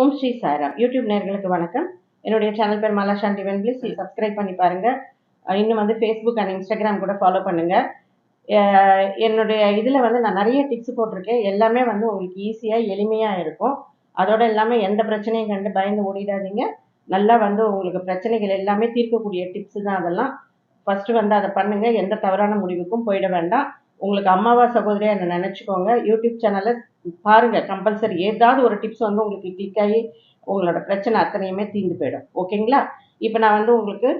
ஓம் Sri Sairam. YouTube நேர்களுக்கு வணக்கம். என்னுடைய சேனல் பேர் மாலா வென் ப்ளீஸ் சப்ஸ்கிரைப் பண்ணி பாருங்க. இன்னும் வந்து ஃபேஸ்புக் அண்ட் இன்ஸ்டாகிராம் கூட ஃபாலோ பண்ணுங்க. என்னுடைய இதில் வந்து நான் நிறைய டிப்ஸ் போட்டிருக்கேன். எல்லாமே வந்து உங்களுக்கு ஈஸியாக எளிமையாக இருக்கும். அதோட இல்லாமல் எந்த பிரச்சனையும் கண்டு பயந்து ஓடிடாதீங்க. நல்லா வந்து உங்களுக்கு பிரச்சனைகள் எல்லாமே தீர்க்கக்கூடிய டிப்ஸ் தான் அதெல்லாம். ஃபஸ்ட்டு வந்து அதை பண்ணுங்கள் எந்த தவறான முடிவுக்கும் போயிட வேண்டாம். உங்களுக்கு அம்மாவா சகோதரியா என்ன நினச்சிக்கோங்க. யூடியூப் சேனலை பாருங்க கம்பல்சரி ஏதாவது ஒரு டிப்ஸ் வந்து உங்களுக்கு கிளிக் ஆகி உங்களோட பிரச்சனை அத்தனையுமே தீர்ந்து போயிடும். ஓகேங்களா இப்போ நான் வந்து உங்களுக்கு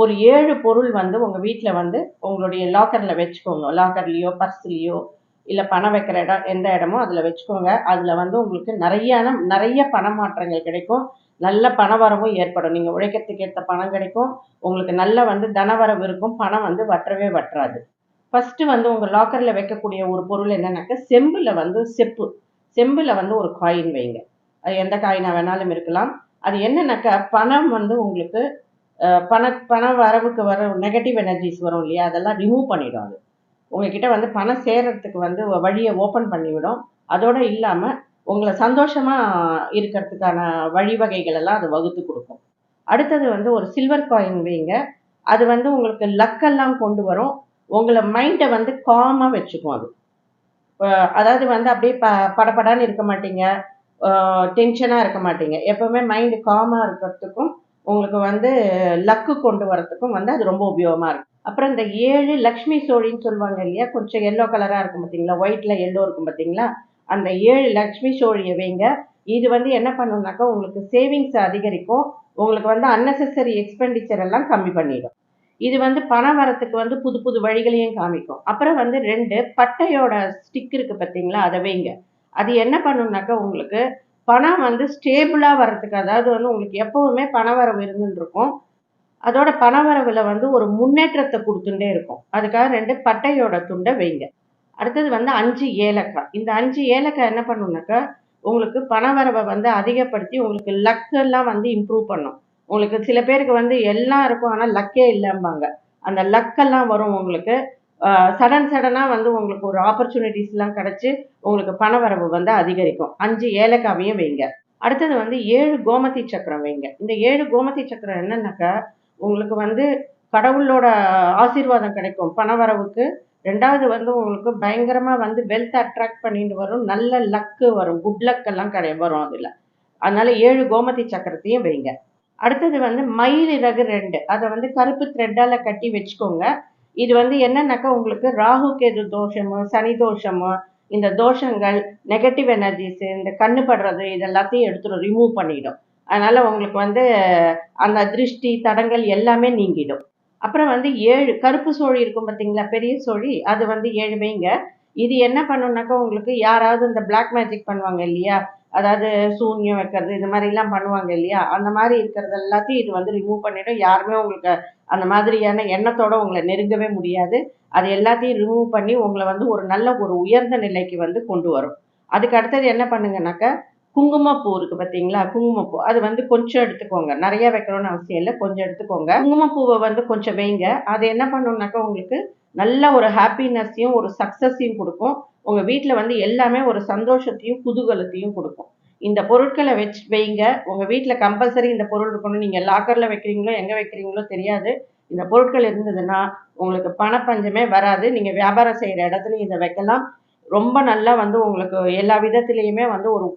ஒரு ஏழு பொருள் வந்து உங்கள் வீட்டில் வந்து உங்களுடைய லாக்கரில் வச்சுக்கோங்க. லாக்கர்லேயோ பர்ஸ்லேயோ இல்லை பணம் வைக்கிற இடம் எந்த இடமோ அதில் வச்சுக்கோங்க. அதில் வந்து உங்களுக்கு நிறைய நிறைய பண மாற்றங்கள் கிடைக்கும். நல்ல பணவரவும் ஏற்படும். நீங்கள் உழைக்கிறதுக்கு ஏற்ற பணம் கிடைக்கும். உங்களுக்கு நல்ல வந்து தனவரவு இருக்கும். பணம் வந்து வற்றவே வற்றாது. ஃபஸ்ட்டு வந்து உங்கள் லாக்கரில் வைக்கக்கூடிய ஒரு பொருள் என்னென்னாக்கா செம்பில் வந்து செப்பு. செம்பில் வந்து ஒரு காயின் வைங்க. அது எந்த காயினாக வேணாலும் இருக்கலாம். அது என்னென்னாக்கா பணம் வந்து உங்களுக்கு பண பண வரவுக்கு வர நெகட்டிவ் எனர்ஜிஸ் வரும் இல்லையா? அதெல்லாம் ரிமூவ் பண்ணிடும் அது. உங்ககிட்ட வந்து பணம் சேர்கிறதுக்கு வந்து வழியை ஓப்பன் பண்ணிவிடும். அதோடு இல்லாமல் உங்களை சந்தோஷமாக இருக்கிறதுக்கான வழிவகைகள் எல்லாம் அது வகுத்து கொடுக்கும். அடுத்தது வந்து ஒரு சில்வர் காயின் வைங்க. அது வந்து உங்களுக்கு லக்கெல்லாம் கொண்டு வரும். உங்களை மைண்டை வந்து காமாக வச்சுக்கும் அது. அதாவது வந்து அப்படியே ப படபடான்னு இருக்க மாட்டீங்க. டென்ஷனாக இருக்க மாட்டீங்க. எப்பவுமே மைண்டு காமாக இருக்கிறதுக்கும் உங்களுக்கு வந்து லக்கு கொண்டு வரத்துக்கும் வந்து அது ரொம்ப உபயோகமாக இருக்கும். அப்புறம் இந்த ஏழு லக்ஷ்மி சோழின்னு சொல்லுவாங்க இல்லையா? கொஞ்சம் எல்லோ கலராக இருக்கும் பார்த்தீங்களா ஒயிட்டில் எல்லோ இருக்கும் பார்த்தீங்களா அந்த ஏழு லக்ஷ்மி சோழியை வைங்க. இது வந்து என்ன பண்ணுனாக்கா உங்களுக்கு சேவிங்ஸ் அதிகரிக்கும். உங்களுக்கு வந்து அன்னெசரி எக்ஸ்பெண்டிச்சர் எல்லாம் கம்மி பண்ணிடும். இது வந்து பணம் வரத்துக்கு வந்து புது புது வழிகளையும் காமிக்கும். அப்புறம் வந்து ரெண்டு பட்டையோட ஸ்டிக் இருக்கு பார்த்தீங்களா? அதை வைங்க. அது என்ன பண்ணுனாக்கா உங்களுக்கு பணம் வந்து ஸ்டேபிளாக வர்றதுக்கு அதாவது வந்து உங்களுக்கு எப்பவுமே பணவரவு இருந்துட்டு இருக்கும் அதோட பணவரவில் வந்து ஒரு முன்னேற்றத்தை கொடுத்துட்டே இருக்கும். அதுக்காக ரெண்டு பட்டையோட துண்டை வைங்க. அடுத்தது வந்து அஞ்சு ஏலக்காய். இந்த அஞ்சு ஏலக்காய் என்ன பண்ணுனாக்கா உங்களுக்கு பணவரவை வந்து அதிகப்படுத்தி உங்களுக்கு லக்கெல்லாம் வந்து இம்ப்ரூவ் பண்ணும். உங்களுக்கு சில பேருக்கு வந்து எல்லாம் இருக்கும் ஆனால் லக்கே இல்லைம்பாங்க. அந்த லக்கெல்லாம் வரும் உங்களுக்கு. சடன் சடனாக வந்து உங்களுக்கு ஒரு ஆப்பர்ச்சுனிட்டிஸ்லாம் கிடச்சி உங்களுக்கு பணவரவு வந்து அதிகரிக்கும். அஞ்சு ஏலக்காவையும் வைங்க. அடுத்தது வந்து ஏழு கோமதி சக்கரம் வைங்க. இந்த ஏழு கோமதி சக்கரம் என்னன்னாக்கா உங்களுக்கு வந்து கடவுளோட ஆசீர்வாதம் கிடைக்கும். பணவரவுக்கு. ரெண்டாவது வந்து உங்களுக்கு பயங்கரமாக வந்து வெல்த் அட்ராக்ட் பண்ணிட்டு வரும். நல்ல லக்கு வரும். குட் லக் எல்லாம் கிடை வரும் அதில். அதனால ஏழு கோமதி சக்கரத்தையும் வைங்க. அடுத்தது வந்து மயில் இறகு ரெண்டு. அதை வந்து கருப்பு த்ரெட்டால் கட்டி வச்சுக்கோங்க. இது வந்து என்னன்னாக்கா உங்களுக்கு ராகு கேது தோஷமும் சனி தோஷமும் இந்த தோஷங்கள் நெகட்டிவ் எனர்ஜிஸ் இந்த கண்ணு படுறது இது எல்லாத்தையும் எடுத்துடும் ரிமூவ் பண்ணிடும். அதனால் உங்களுக்கு வந்து அந்த திருஷ்டி தடங்கள் எல்லாமே நீங்கிடும். அப்புறம் வந்து ஏழு கருப்பு சோழி இருக்கும் பார்த்தீங்களா? பெரிய சோழி அது வந்து ஏழு வைங்க இது என்ன பண்ணுனாக்கா உங்களுக்கு யாராவது இந்த பிளாக் மேஜிக் பண்ணுவாங்க இல்லையா? அதாவது சூன்யம் வைக்கிறது இந்த மாதிரிலாம் பண்ணுவாங்க இல்லையா? அந்த மாதிரி இருக்கிறது எல்லாத்தையும் இது வந்து ரிமூவ் பண்ணிடும். யாருமே உங்களுக்கு அந்த மாதிரியான எண்ணத்தோட உங்களை நெருங்கவே முடியாது. அது எல்லாத்தையும் ரிமூவ் பண்ணி உங்களை வந்து ஒரு நல்ல ஒரு உயர்ந்த நிலைக்கு வந்து கொண்டு வரும். அதுக்கு அடுத்தது என்ன பண்ணுங்கனாக்கா குங்குமப்பூ இருக்கு பார்த்தீங்களா குங்குமப்பூ. அது வந்து கொஞ்சம் எடுத்துக்கோங்க. நிறைய வைக்கணும்னு அவசியம் இல்லை. கொஞ்சம் எடுத்துக்கோங்க. குங்குமப்பூவை வந்து கொஞ்சம் வைங்க. அது என்ன பண்ணணும்னாக்கா உங்களுக்கு நல்ல ஒரு ஹாப்பினஸ்ஸையும் ஒரு சக்ஸஸையும் கொடுக்கும். உங்க வீட்டில் வந்து எல்லாமே ஒரு சந்தோஷத்தையும் குதூகலத்தையும் கொடுக்கும். இந்த பொருட்களை வச்சு வைங்க. உங்க வீட்டில் கம்பல்சரி இந்த பொருள் இருக்கணும். நீங்க லாக்கர்ல வைக்கிறீங்களோ எங்க வைக்கிறீங்களோ தெரியாது. இந்த பொருட்கள் இருந்ததுன்னா உங்களுக்கு பணப்பஞ்சமே வராது. நீங்க வியாபாரம் செய்யற இடத்துலையும் இதை வைக்கலாம். ரொம்ப நல்லா வந்து உங்களுக்கு எல்லா விதத்துலேயுமே வந்து ஒரு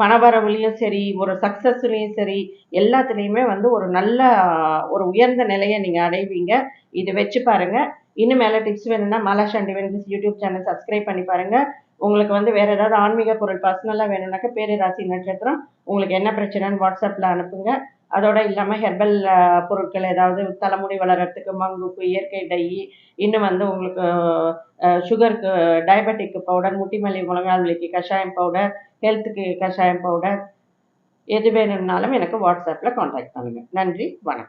பணவரவுலையும் சரி ஒரு சக்ஸஸ்லையும் சரி எல்லாத்துலேயுமே வந்து ஒரு நல்ல ஒரு உயர்ந்த நிலையை நீங்கள் அடைவீங்க. இது வச்சு பாருங்க. இன்னும் மேலே டிப்ஸ் வேணும்னா மலாஷ் அண்ட் டிவென்ஸ் யூடியூப் சேனல் சப்ஸ்கிரைப் பண்ணி பாருங்கள் உங்களுக்கு வந்து வேறு ஏதாவது ஆன்மீக பொருள் பர்சனலாக வேணும்னாக்கா பேரராசி நட்சத்திரம். உங்களுக்கு என்ன பிரச்சனைன்னு வாட்ஸ்அப்பில் அனுப்புங்க. அதோடு இல்லாமல் ஹெர்பல் பொருட்கள் ஏதாவது தலைமுடி வளர்கிறதுக்கு மங்குப்பு இயற்கை டை இன்னும் வந்து உங்களுக்கு சுகருக்கு டயபெட்டிக்கு பவுடர் முட்டிமல்லி முழங்கால் வலிக்கு கஷாயம் பவுடர் ஹெல்த்துக்கு கஷாயம் பவுடர் எது வேணும்னாலும் எனக்கு வாட்ஸ்அப்பில் காண்டாக்ட் பண்ணுங்கள் நன்றி வணக்கம்.